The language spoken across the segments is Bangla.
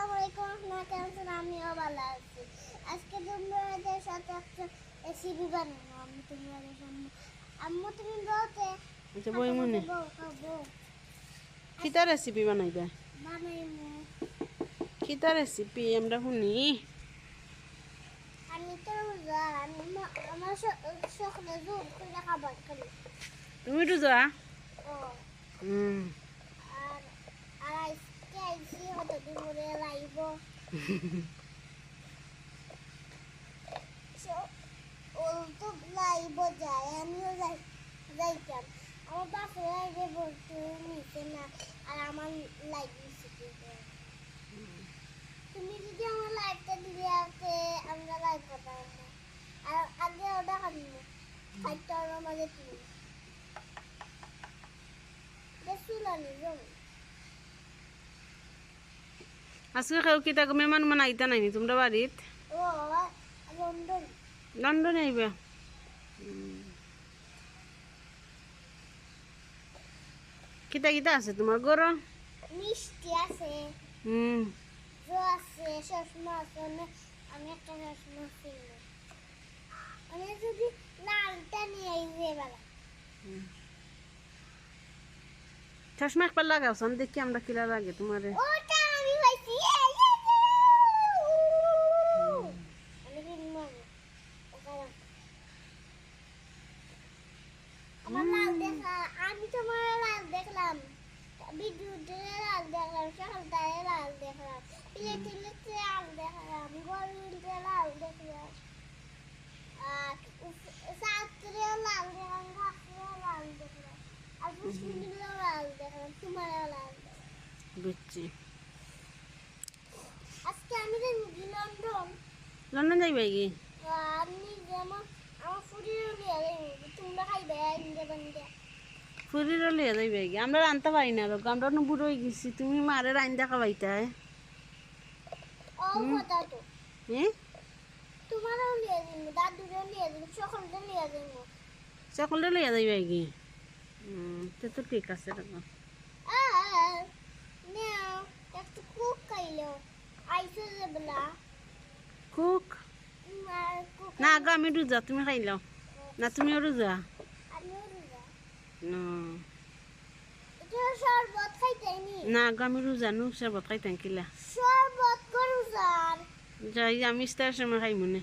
আসসালামু আলাইকুম আপনারা কেমন আছেন? আমিও ভালো আছি। আজকে তোমাদের সাথে একটা রেসিপি বানাবো। আমি তোমাদের সামনে আম্মু। তুমি বলতে আচ্ছা বই মনে। কিতা রেসিপি বানাইবা? বানাইমু। কিতা রেসিপি আমরা শুনি। আমি তো রোজা আমি আমার সকালে জোর করে খাবার খালি তুমি রোজা? ও। হুম আজকে আইসি হতো দুপুরে তো লাইব যায় আমিও যাই যাইতাম আমার বাপের আগে বলতে নিতে না আর আমার লাইভ মিশিয়ে তুমি যদি আমার লাইভটা দিলে আছে আমরা লাইভ করতাম না আর আগে ওটা খাব খাইতে আমার মাঝে তুমি বেসুলানি জমি আজকে কেউ কিতা মেহমান মানে আইতা নাইনি তোমরা বাড়িত লন্ডন আইবা কিতা কিতা আছে তোমার গর মিষ্টি আছে হুম চশমা আছে আমি একটা চশমা কিনবো আমি যদি চশমা একবার লাগাও দেখি আমরা কিলা লাগে তোমার আমি তোমার লাল দেখলাম। বিদ্যুৎ লাল দেখলাম সকালটায় লাল দেখলাম ইলেকট্রিক লাল দেখলাম গরুতে লাল দেখলাম। আর লাল দেখলাম ঘাসেও লাল দেখলাম আর পুষ্পিনেও লাল দেখলাম তোমারও লাল দেখলাম। বুঝছি। আজকে আমি লন্ডন? লন্ডন যাইবা কি? আমি যেমন আমার ফুটির লিয়ে তোমরা খাইবে ইন্দে বন্দে ফুরির লিয়া যাইবা কি? আমরা রানতে পারি না লোক আমরা বুড়ো হয়ে গেছি। তুমি মারে রান্দা খাবাইতা ও কথা তো হ্যাঁ? তোমারও লিয়ে লইয়া কি? তো তো ঠিক আছে একটু কুক না আগা আমি রোজা তুমি খাইলাও। না তুমিও রোজা? না। শরবত না। আগা আমি রোজা নু সরবত খাইতাম কিলা। শরবত স্যার যাই আমি ইস্তার সময় খাই মনে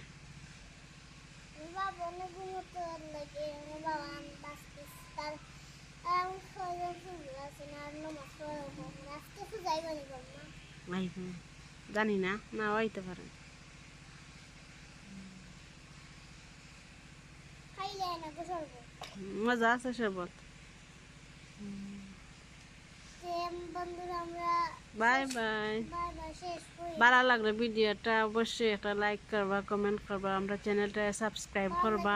অনেক গুণতে লাগে আমার বাবা আমি বাঁচতেছি বন্ধুরা আমরা বাই বাই। ভালো লাগলে ভিডিওটা অবশ্যই একটা লাইক করবা কমেন্ট করবা আমরা চ্যানেলটা সাবস্ক্রাইব করবা।